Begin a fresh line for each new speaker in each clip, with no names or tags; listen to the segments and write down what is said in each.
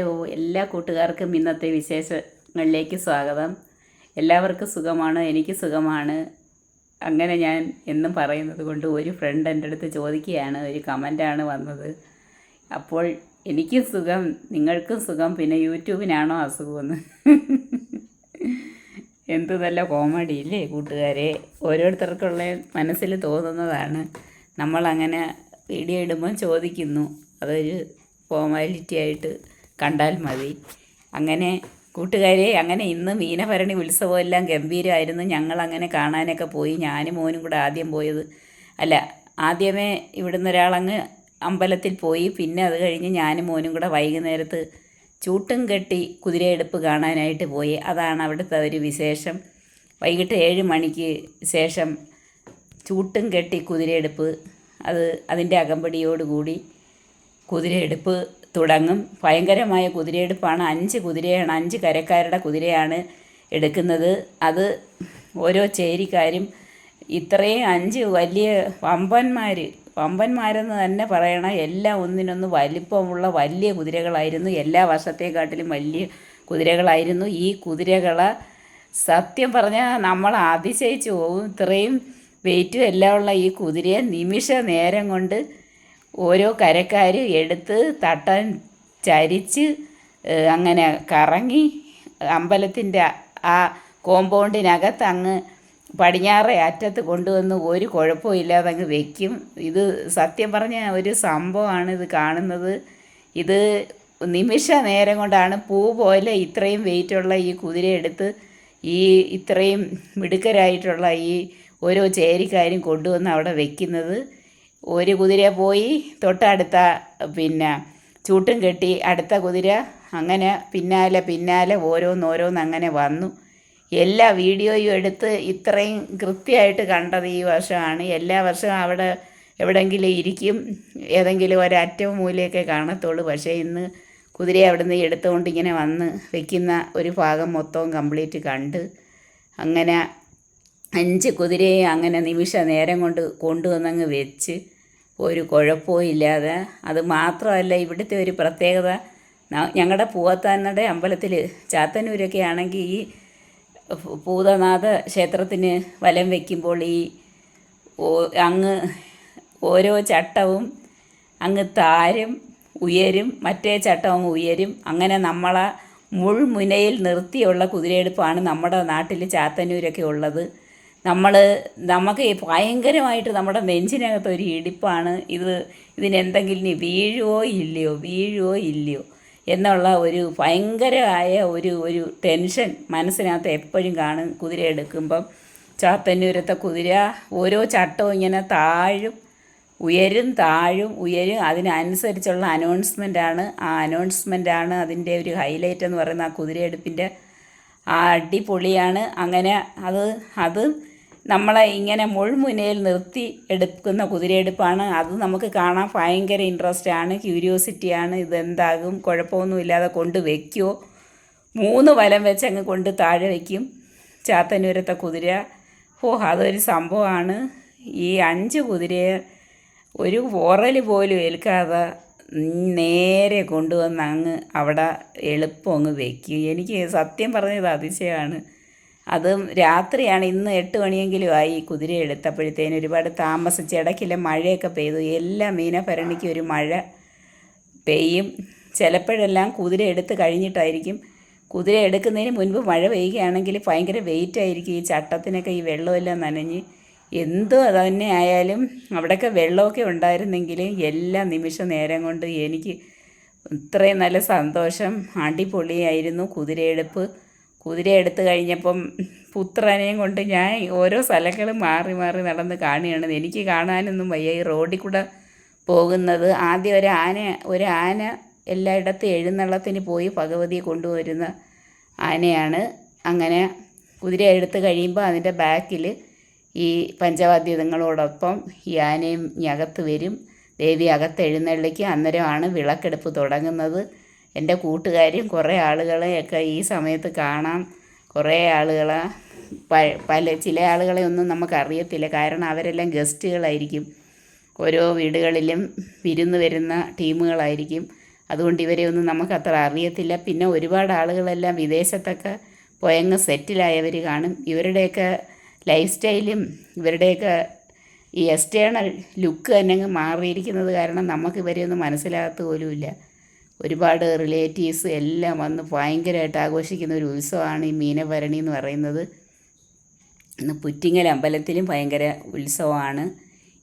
Hello എല്ലാ കൂട്ടുകാർക്കും ഇന്നത്തെ വിശേഷങ്ങളിലേക്ക് സ്വാഗതം. എല്ലാവർക്കും സുഖമാണ്? എനിക്ക് സുഖമാണ്. അങ്ങനെ ഞാൻ എന്നും പറയുന്നത് കൊണ്ട് ഒരു ഫ്രണ്ട് എന്റെ അടുത്ത് ചോദിക്കുകയാണ്. ഒരു കമന്റാണ് വന്നത്. അപ്പോൾ എനിക്കും സുഖം നിങ്ങൾക്കും സുഖം പിന്നെ യൂട്യൂബിനാണോ അസുഖമെന്ന്? എന്ത് നല്ല കോമഡി ഇല്ലേ കൂട്ടുകാരെ? ഓരോരുത്തർക്കുള്ള മനസ്സിൽ തോന്നുന്നതാണ്. നമ്മളങ്ങനെ വീഡിയോ ഇടുമ്പോൾ ചോദിക്കുന്നു. അതൊരു ഫോമാലിറ്റി ആയിട്ട് കണ്ടാൽ മതി. അങ്ങനെ കൂട്ടുകാരെ അങ്ങനെ ഇന്ന് മീനഭരണി ഉത്സവം എല്ലാം ഗംഭീരമായിരുന്നു. ഞങ്ങളങ്ങനെ കാണാനൊക്കെ പോയി. ഞാനും മോനും കൂടെ ആദ്യം പോയത്. അല്ല ആദ്യമേ ഇവിടുന്ന് ഒരാളങ്ങ് അമ്പലത്തിൽ പോയി. പിന്നെ അത് കഴിഞ്ഞ് ഞാനും മോനും കൂടെ വൈകുന്നേരത്ത് ചൂട്ടും കെട്ടി കുതിരയെടുപ്പ് കാണാനായിട്ട് പോയി. അതാണ് അവിടുത്തെ ഒരു വിശേഷം. വൈകിട്ട് ഏഴ് മണിക്ക് ശേഷം ചൂട്ടും കെട്ടി കുതിരയെടുപ്പ്. അത് അതിന്റെ അകമ്പടിയോടുകൂടി കുതിരയെടുപ്പ് തുടങ്ങും. ഭയങ്കരമായ കുതിരയെടുപ്പാണ്. അഞ്ച് കുതിരയാണ് അഞ്ച് കരക്കാരുടെ കുതിരയാണ് എടുക്കുന്നത്. അത് ഓരോ ചേരിക്കാരും ഇത്രയും അഞ്ച് വലിയ വമ്പന്മാർ വമ്പന്മാരെന്ന് തന്നെ പറയണം എല്ലാം ഒന്നിനൊന്ന് വലിപ്പമുള്ള വലിയ കുതിരകളായിരുന്നു. എല്ലാ വർഷത്തെക്കാട്ടിലും വലിയ കുതിരകളായിരുന്നു. ഈ കുതിരകളെ സത്യം പറഞ്ഞാൽ നമ്മൾ അതിശയിച്ചു പോകും ഇത്രയും വെയിറ്റും എല്ലാം ഉള്ള ഈ കുതിരയെ നിമിഷ നേരം കൊണ്ട് ഓരോ കരക്കാർ എടുത്ത് തട്ടം ചരിച്ച് അങ്ങനെ കറങ്ങി അമ്പലത്തിന്റെ ആ കോമ്പൗണ്ടിനകത്ത് അങ്ങ് പടിഞ്ഞാറേ അറ്റത്ത് കൊണ്ടുവന്ന് ഒരു കുഴപ്പവും ഇല്ലാതെ അങ്ങ് വെക്കും. ഇത് സത്യം പറഞ്ഞ ഒരു സംഭവമാണ് ഇത് കാണുന്നത്. ഇത് നിമിഷ നേരം കൊണ്ടാണ് പൂ പോലെ ഇത്രയും വെയിറ്റുള്ള ഈ കുതിര എടുത്ത് ഈ ഇത്രയും മിടുക്കരായിട്ടുള്ള ഈ ഓരോ ചേരിക്കാരും കൊണ്ടുവന്ന് അവിടെ വെക്കുന്നത്. ഒരു കുതിര പോയി തൊട്ടടുത്ത പിന്നെ ചൂട്ടും കെട്ടി അടുത്ത കുതിര അങ്ങനെ പിന്നാലെ പിന്നാലെ ഓരോന്നോരോന്ന് അങ്ങനെ വന്നു. എല്ലാ വീഡിയോയും എടുത്ത് ഇത്രയും കൃത്യമായിട്ട് കണ്ടത് ഈ വർഷമാണ്. എല്ലാ വർഷവും അവിടെ എവിടെങ്കിലും ഇരിക്കും. ഏതെങ്കിലും ഒരറ്റവും മൂലയൊക്കെ കാണത്തുള്ളൂ. പക്ഷേ ഇന്ന് കുതിരയെ അവിടെ നിന്ന് എടുത്തുകൊണ്ട് ഇങ്ങനെ വന്ന് വെക്കുന്ന ഒരു ഭാഗം മൊത്തവും കംപ്ലീറ്റ് കണ്ട് അങ്ങനെ അഞ്ച് കുതിരയെ അങ്ങനെ നിമിഷ നേരം കൊണ്ട് കൊണ്ടുവന്നങ്ങ് വെച്ച് ഒരു കുഴപ്പവും ഇല്ലാതെ. അത് മാത്രമല്ല ഇവിടുത്തെ ഒരു പ്രത്യേകത ഞങ്ങളുടെ പൂവത്താനയുടെ അമ്പലത്തിൽ ചാത്തന്നൂരൊക്കെ ആണെങ്കിൽ ഈ പൂതനാഥ ക്ഷേത്രത്തിന് വലം വയ്ക്കുമ്പോൾ ഈ അങ്ങ് ഓരോ ചട്ടവും അങ്ങ് താരും ഉയരും മറ്റേ ചട്ടവും ഉയരും. അങ്ങനെ നമ്മളെ മുൾമുനയിൽ നിർത്തിയുള്ള കുതിരയെടുപ്പാണ് നമ്മുടെ നാട്ടിൽ ചാത്തന്നൂരൊക്കെ ഉള്ളത്. നമ്മൾ നമുക്ക് ഭയങ്കരമായിട്ട് നമ്മുടെ നെഞ്ചിനകത്ത് ഒരു ഇടിപ്പാണ്. ഇത് ഇതിനെന്തെങ്കിലും വീഴുവോ ഇല്ലയോ? വീഴുവോ ഇല്ലയോ? എന്നുള്ള ഒരു ഭയങ്കരമായ ഒരു ഒരു ടെൻഷൻ മനസ്സിനകത്ത് എപ്പോഴും കാണും കുതിര എടുക്കുമ്പം. ചാത്തന്നൂരത്തെ കുതിര ഓരോ ചട്ടവും ഇങ്ങനെ താഴും ഉയരും താഴും ഉയരും. അതിനനുസരിച്ചുള്ള അനൗൺസ്മെന്റാണ്. ആ അനൗൺസ്മെന്റാണ് അതിന്റെ ഒരു ഹൈലൈറ്റ് എന്ന് പറയുന്ന ആ കുതിരയെടുപ്പിന്റെ അടിപൊളിയാണ്. അങ്ങനെ അത് അത് നമ്മളെ ഇങ്ങനെ മുൾമുനയിൽ നിർത്തി എടുക്കുന്ന കുതിരയെടുപ്പാണ്. അത് നമുക്ക് കാണാൻ ഭയങ്കര ഇൻട്രസ്റ്റ് ആണ് ക്യൂരിയോസിറ്റിയാണ്. ഇതെന്താകും? കുഴപ്പമൊന്നുമില്ലാതെ കൊണ്ട് വയ്ക്കുമോ മൂന്ന് വലം വെച്ച് അങ്ങ് കൊണ്ട് താഴെ വയ്ക്കും. ചാത്തന്നൂരത്തെ കുതിര. ഓ അതൊരു സംഭവമാണ്. ഈ അഞ്ച് കുതിരയെ ഒരു ഉറൽ പോലും ഏൽക്കാതെ നേരെ കൊണ്ടുവന്ന് അങ്ങ് അവിടെ എളുപ്പം അങ്ങ് വയ്ക്കും. എനിക്ക് സത്യം പറഞ്ഞത് അതിശയമാണ്. അതും രാത്രിയാണ് ഇന്ന് എട്ട് മണിയെങ്കിലും ആയി കുതിര എടുത്തപ്പോഴത്തേന് ഒരുപാട് താമസിച്ച് ഇടയ്ക്കില്ല മഴയൊക്കെ പെയ്തു. എല്ലാ മീനഭരണിക്കും ഒരു മഴ പെയ്യും. ചിലപ്പോഴെല്ലാം കുതിര എടുത്ത് കഴിഞ്ഞിട്ടായിരിക്കും. കുതിര എടുക്കുന്നതിന് മുൻപ് മഴ പെയ്യുകയാണെങ്കിൽ ഭയങ്കര വെയിറ്റ് ആയിരിക്കും ഈ ചട്ടത്തിനൊക്കെ ഈ വെള്ളമെല്ലാം നനഞ്ഞ്. എന്തോ തന്നെ ആയാലും അവിടെയൊക്കെ വെള്ളമൊക്കെ ഉണ്ടായിരുന്നെങ്കിൽ എല്ലാ നിമിഷ നേരം കൊണ്ട് എനിക്ക് ഇത്രയും നല്ല സന്തോഷം. അടിപൊളിയായിരുന്നു കുതിരയെടുപ്പ് കുതിര എടുത്തു കഴിഞ്ഞപ്പം പുത്രനെയും കൊണ്ട് ഞാൻ ഓരോ സ്ഥലങ്ങളും മാറി മാറി നടന്ന് കാണുകയാണ്. എനിക്ക് കാണാനൊന്നും വയ്യ. ഈ റോഡിൽ കൂടെ പോകുന്നത് ആദ്യം ഒരു ആന ഒരു ആന എല്ലായിടത്തും എഴുന്നള്ളത്തിന് പോയി ഭഗവതിയെ കൊണ്ടുവരുന്ന ആനയാണ്. അങ്ങനെ കുതിര എടുത്ത് കഴിയുമ്പോൾ അതിന്റെ ബാക്കിൽ ഈ പഞ്ചവാദ്യതങ്ങളോടൊപ്പം ഈ ആനയും അകത്ത് വരും. ദേവി അകത്ത് എഴുന്നള്ളിക്ക് അന്നേരമാണ് വിളക്കെടുപ്പ് തുടങ്ങുന്നത്. എന്റെ കൂട്ടുകാരും കുറേ ആളുകളെയൊക്കെ ഈ സമയത്ത് കാണാം കുറേ ആളുകളെ പല ചില ആളുകളെ ഒന്നും നമുക്കറിയത്തില്ല. കാരണം അവരെല്ലാം ഗസ്റ്റുകളായിരിക്കും. ഓരോ വീടുകളിലും വിരുന്ന് വരുന്ന ടീമുകളായിരിക്കും. അതുകൊണ്ട് ഇവരെ ഒന്നും നമുക്ക് അത്ര അറിയത്തില്ല. പിന്നെ ഒരുപാട് ആളുകളെല്ലാം വിദേശത്തൊക്കെ പോയങ്ങ് സെറ്റിലായവർ കാണും. ഇവരുടെയൊക്കെ ലൈഫ് സ്റ്റൈലും ഇവരുടെയൊക്കെ ഈ എക്സ്റ്റേണൽ ലുക്ക് തന്നെ മാറിയിരിക്കുന്നത് കാരണം നമുക്ക് ഇവരെയൊന്നും മനസ്സിലാകത്ത പോലുമില്ല. ഒരുപാട് റിലേറ്റീവ്സ് എല്ലാം വന്ന് ഭയങ്കരമായിട്ട് ആഘോഷിക്കുന്ന ഒരു ഉത്സവമാണ് ഈ മീനഭരണി എന്ന് പറയുന്നത്. ഇന്ന് പുറ്റിങ്ങൽ അമ്പലത്തിലും ഭയങ്കര ഉത്സവമാണ്.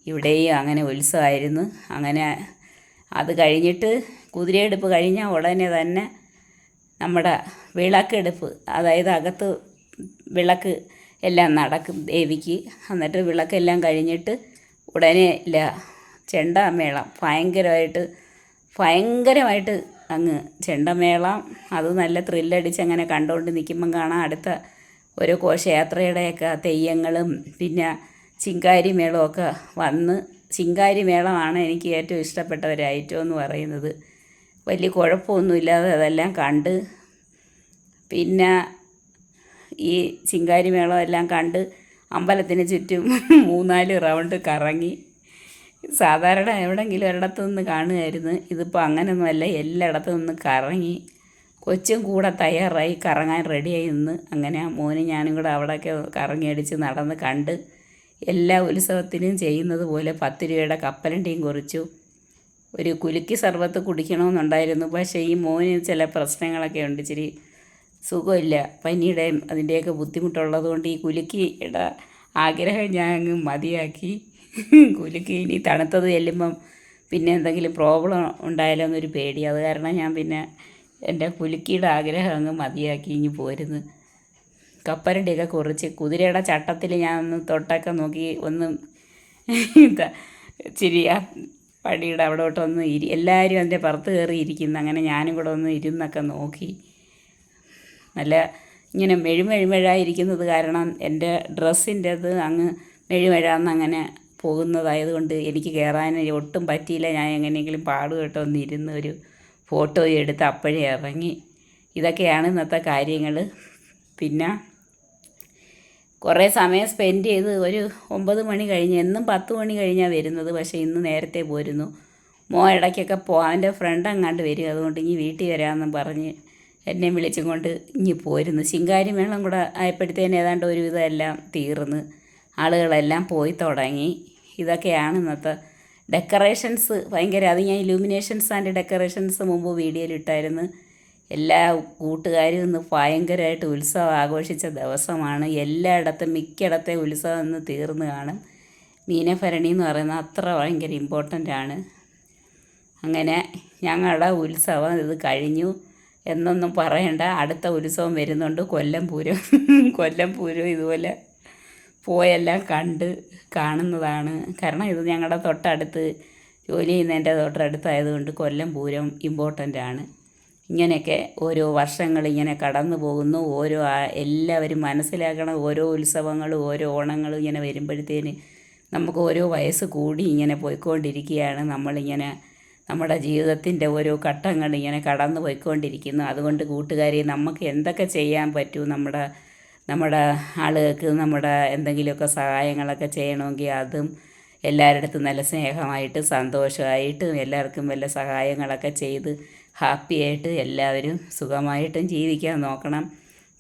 ഇവിടെയും അങ്ങനെ ഉത്സവമായിരുന്നു. അങ്ങനെ അത് കഴിഞ്ഞിട്ട് കുതിരയെടുപ്പ് കഴിഞ്ഞ ഉടനെ തന്നെ നമ്മുടെ വിളക്കെടുപ്പ് അതായത് അകത്ത് വിളക്ക് എല്ലാം നടക്കും ദേവിക്ക്. എന്നിട്ട് വിളക്കെല്ലാം കഴിഞ്ഞിട്ട് ഉടനെ ഇല്ല ചെണ്ടമേളം ഭയങ്കരമായിട്ട് ഭയങ്കരമായിട്ട് അങ്ങ് ചെണ്ടമേളം അത് നല്ല ത്രില്ലടിച്ച് അങ്ങനെ കണ്ടുകൊണ്ട് നിൽക്കുമ്പം കാണാം അടുത്ത ഓരോ ഘോഷയാത്രയുടെയൊക്കെ തെയ്യങ്ങളും പിന്നെ ചിങ്കാരി മേളമൊക്കെ വന്ന് ചിങ്കാരി മേളമാണ് എനിക്ക് ഏറ്റവും ഇഷ്ടപ്പെട്ട ഐറ്റം എന്ന് പറയുന്നത്. വലിയ കുഴപ്പമൊന്നുമില്ലാതെ അതെല്ലാം കണ്ട് പിന്നെ ഈ ചിങ്കാരി മേളം എല്ലാം കണ്ട് അമ്പലത്തിന് ചുറ്റും മൂന്നാൽ റൗണ്ട് കറങ്ങി സാധാരണ എവിടെങ്കിലും ഒരിടത്തു നിന്ന് കാണുമായിരുന്നു ഇതിപ്പോൾ അങ്ങനെയൊന്നുമല്ല എല്ലായിടത്തു നിന്ന് കറങ്ങി കൊച്ചും കൂടെ തയ്യാറായി കറങ്ങാൻ റെഡിയായി നിന്ന് അങ്ങനെ മോനും ഞാനും കൂടെ അവിടെയൊക്കെ കറങ്ങി അടിച്ച് നടന്ന് കണ്ട് എല്ലാ ഉത്സവത്തിനും ചെയ്യുന്നത് പോലെ പത്ത് രൂപയുടെ കപ്പലണ്ടിയും കുറിച്ചു. ഒരു കുലുക്കി സർബത്ത് കുടിക്കണമെന്നുണ്ടായിരുന്നു. പക്ഷേ ഈ മോന് ചില പ്രശ്നങ്ങളൊക്കെ ഉണ്ട്. ഇച്ചിരി സുഖമില്ല. പനിയുടെയും അതിന്റെയൊക്കെ ബുദ്ധിമുട്ടുള്ളതുകൊണ്ട് ഈ കുലുക്കിയുടെ ആഗ്രഹം ഞാൻ അങ്ങ് മതിയാക്കി. കുലുക്കി ഇനി തണുത്തത് ചെല്ലുമ്പം പിന്നെ എന്തെങ്കിലും പ്രോബ്ലം ഉണ്ടായാലോ എന്നൊരു പേടി. അത് കാരണം ഞാൻ പിന്നെ എന്റെ കുലുക്കിയുടെ ആഗ്രഹം അങ്ങ് മതിയാക്കി ഇനി പോരുന്നു. കപ്പരണ്ടിയൊക്കെ കുറിച്ച് കുതിരയുടെ ചട്ടത്തിൽ ഞാൻ ഒന്ന് തൊട്ടൊക്കെ നോക്കി ഒന്ന് ചിരിയ പടിയുടെ അവിടെ അവിടോട്ടൊന്ന് ഇരി എല്ലാവരും അതിന്റെ പുറത്ത് കയറി ഇരിക്കുന്നു. അങ്ങനെ ഞാനും കൂടെ ഒന്ന് ഇരുന്നൊക്കെ നോക്കി. നല്ല ഇങ്ങനെ മെഴുമെഴുമെഴായിരിക്കുന്നത് കാരണം എന്റെ ഡ്രസ്സിന്റെത് അങ്ങ് മെഴുമെഴാന്ന് അങ്ങനെ പോകുന്നതായതുകൊണ്ട് എനിക്ക് കയറാൻ ഒട്ടും പറ്റിയില്ല. ഞാൻ എങ്ങനെയെങ്കിലും പാടുകെട്ടോ ഒന്നിരുന്ന് ഒരു ഫോട്ടോ എടുത്ത് അപ്പോഴേ ഇറങ്ങി. ഇതൊക്കെയാണ് ഇന്നത്തെ കാര്യങ്ങൾ പിന്നെ കുറേ സമയം സ്പെൻഡ് ചെയ്ത് ഒരു ഒമ്പത് മണി കഴിഞ്ഞ് എന്നും പത്ത് മണി കഴിഞ്ഞാണ് വരുന്നത്. പക്ഷേ ഇന്ന് നേരത്തെ പോരുന്നു. മോ ഇടയ്ക്കൊക്കെ പോ അവന്റെ ഫ്രണ്ട് അങ്ങാണ്ട് വരും. അതുകൊണ്ട് ഇനി വീട്ടിൽ വരാമെന്നും പറഞ്ഞ് എന്നെ വിളിച്ചും കൊണ്ട് ഇനി പോരുന്നു. ശിങ്കാരി മേളം കൂടെ ആയപ്പോഴത്തേന് ഏതാണ്ട് ഒരുവിധം എല്ലാം തീർന്ന്. ആളുകളെല്ലാം പോയി തുടങ്ങി. ഇതൊക്കെയാണ് ഇന്നത്തെ ഡെക്കറേഷൻസ്. ഭയങ്കര അത് ഞാൻ ഇലൂമിനേഷൻസ് ആൻഡ് ഡെക്കറേഷൻസ് മുമ്പ് വീഡിയോയിൽ ഇട്ടായിരുന്നു. എല്ലാ കൂട്ടുകാരും ഇന്ന് ഭയങ്കരമായിട്ട് ഉത്സവം ആഘോഷിച്ച ദിവസമാണ്. എല്ലായിടത്തും മിക്കയിടത്തെ ഉത്സവം ഇന്ന് തീർന്ന് കാണും. മീനഭരണി എന്ന് പറയുന്നത് അത്ര ഭയങ്കര ഇമ്പോർട്ടന്റ് ആണ്. അങ്ങനെ ഞങ്ങളുടെ ഉത്സവം ഇത് കഴിഞ്ഞു. എന്നൊന്നും പറയണ്ട. അടുത്ത ഉത്സവം വരുന്നുണ്ട്. കൊല്ലം പൂരം. കൊല്ലം പൂരം ഇതുപോലെ പോയെല്ലാം കണ്ട് കാണുന്നതാണ്. കാരണം ഇത് ഞങ്ങളുടെ തൊട്ടടുത്ത് ജോലി ചെയ്യുന്നതിന്റെ തൊട്ടടുത്തായതുകൊണ്ട് കൊല്ലം പൂരം ഇമ്പോർട്ടന്റ് ആണ്. ഇങ്ങനെയൊക്കെ ഓരോ വർഷങ്ങൾ ഇങ്ങനെ കടന്നു പോകുന്നു. ഓരോ എല്ലാവരും മനസ്സിലാക്കണം ഓരോ ഉത്സവങ്ങളും ഓരോ ഓണങ്ങളും ഇങ്ങനെ വരുമ്പോഴത്തേന് നമുക്ക് ഓരോ വയസ്സ് കൂടി ഇങ്ങനെ പോയിക്കൊണ്ടിരിക്കുകയാണ്. നമ്മളിങ്ങനെ നമ്മുടെ ജീവിതത്തിന്റെ ഓരോ ഘട്ടങ്ങൾ ഇങ്ങനെ കടന്നു പോയിക്കൊണ്ടിരിക്കുന്നു. അതുകൊണ്ട് കൂട്ടുകാരെ നമുക്ക് എന്തൊക്കെ ചെയ്യാൻ പറ്റൂ? നമ്മുടെ നമ്മുടെ ആളുകൾക്ക് നമ്മുടെ എന്തെങ്കിലുമൊക്കെ സഹായങ്ങളൊക്കെ ചെയ്യണമെങ്കിൽ അതും എല്ലാവരുടെ നല്ല സ്നേഹമായിട്ട് സന്തോഷമായിട്ടും എല്ലാവർക്കും വല്ല സഹായങ്ങളൊക്കെ ചെയ്ത് ഹാപ്പിയായിട്ട് എല്ലാവരും സുഖമായിട്ടും ജീവിക്കാൻ നോക്കണം.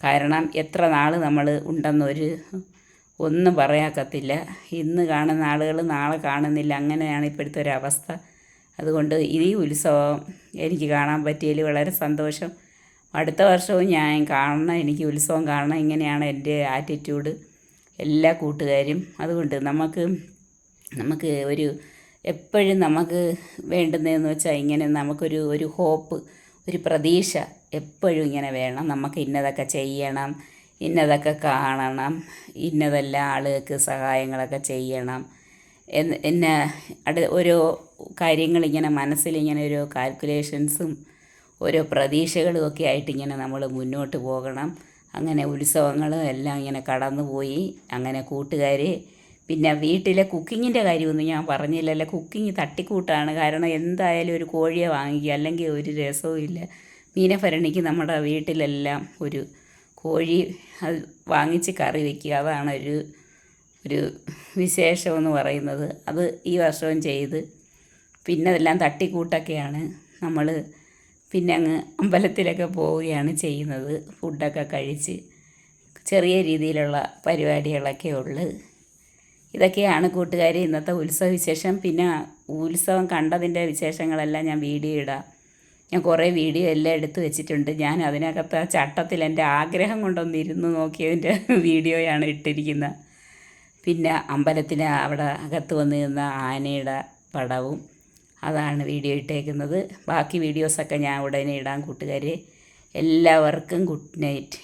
കാരണം എത്ര നാൾ നമ്മൾ ഉണ്ടെന്നൊരു ഒന്നും പറയാക്കത്തില്ല. ഇന്ന് കാണുന്ന ആളുകൾ നാളെ കാണുന്നില്ല. അങ്ങനെയാണ് ഇപ്പോഴത്തെ ഒരു അവസ്ഥ. അതുകൊണ്ട് ഈ ഉത്സവം എനിക്ക് കാണാൻ പറ്റിയതിൽ വളരെ സന്തോഷം. അടുത്ത വർഷവും ഞാൻ കാണണം എനിക്ക് ഉത്സവം കാണണം ഇങ്ങനെയാണ് എന്റെ ആറ്റിറ്റ്യൂഡ് എല്ലാ കൂട്ടുകാരും. അതുകൊണ്ട് നമുക്ക് നമുക്ക് ഒരു എപ്പോഴും നമുക്ക് വേണ്ടുന്നതെന്ന് വെച്ചാൽ ഇങ്ങനെ നമുക്കൊരു ഒരു ഹോപ്പ് ഒരു പ്രതീക്ഷ എപ്പോഴും ഇങ്ങനെ വേണം. നമുക്ക് ഇന്നതൊക്കെ ചെയ്യണം ഇന്നതൊക്കെ കാണണം ഇന്നതെല്ലാം ആളുകൾക്ക് സഹായങ്ങളൊക്കെ ചെയ്യണം. എന്ന് അടു ഓരോ കാര്യങ്ങളിങ്ങനെ മനസ്സിലിങ്ങനെ ഓരോ കാൽക്കുലേഷൻസും ഓരോ പ്രതീക്ഷകളും ഒക്കെ ആയിട്ട് ഇങ്ങനെ നമ്മൾ മുന്നോട്ട് പോകണം. അങ്ങനെ ഉത്സവങ്ങളും എല്ലാം ഇങ്ങനെ കടന്നുപോയി അങ്ങനെ കൂട്ടുകാർ പിന്നെ വീട്ടിലെ കുക്കിങ്ങിന്റെ കാര്യമൊന്നും ഞാൻ പറഞ്ഞില്ലല്ലോ. കുക്കിംഗ് തട്ടിക്കൂട്ടാണ്. കാരണം എന്തായാലും ഒരു കോഴിയെ വാങ്ങിക്കുക അല്ലെങ്കിൽ ഒരു രസവും ഇല്ല. മീനഭരണിക്ക് നമ്മുടെ വീട്ടിലെല്ലാം ഒരു കോഴി അത് വാങ്ങിച്ച് കറി വയ്ക്കുക അതാണ് ഒരു ഒരു വിശേഷമെന്ന് പറയുന്നത്. അത് ഈ വർഷവും ചെയ്ത്. പിന്നെ അതെല്ലാം തട്ടിക്കൂട്ടൊക്കെയാണ്. നമ്മൾ പിന്നെ അങ്ങ് അമ്പലത്തിലൊക്കെ പോവുകയാണ് ചെയ്യുന്നത്. ഫുഡൊക്കെ കഴിച്ച് ചെറിയ രീതിയിലുള്ള പരിപാടികളൊക്കെ ഉള്ളു. ഇതൊക്കെയാണ് കൂട്ടുകാരെ ഇന്നത്തെ ഉത്സവ വിശേഷം. പിന്നെ ഉത്സവം കണ്ടതിന്റെ വിശേഷങ്ങളെല്ലാം ഞാൻ വീഡിയോ ഇടാം. ഞാൻ കുറേ വീഡിയോ എല്ലാം എടുത്തു വെച്ചിട്ടുണ്ട്. ഞാൻ അതിനകത്ത് ആ ചട്ടത്തിൽ എന്റെ ആഗ്രഹം കൊണ്ടൊന്ന് ഇരുന്ന് നോക്കിയതിന്റെ വീഡിയോയാണ് ഇട്ടിരിക്കുന്നത്. പിന്നെ അമ്പലത്തിന് അവിടെ അകത്ത് വന്ന് നിന്ന ആനയുടെ പടവും അതാണ് വീഡിയോ ഇട്ടേക്കുന്നത്. ബാക്കി വീഡിയോസൊക്കെ ഞാൻ ഉടനെ ഇടാം കൂട്ടുകാരെ. എല്ലാവർക്കും ഗുഡ് നൈറ്റ്.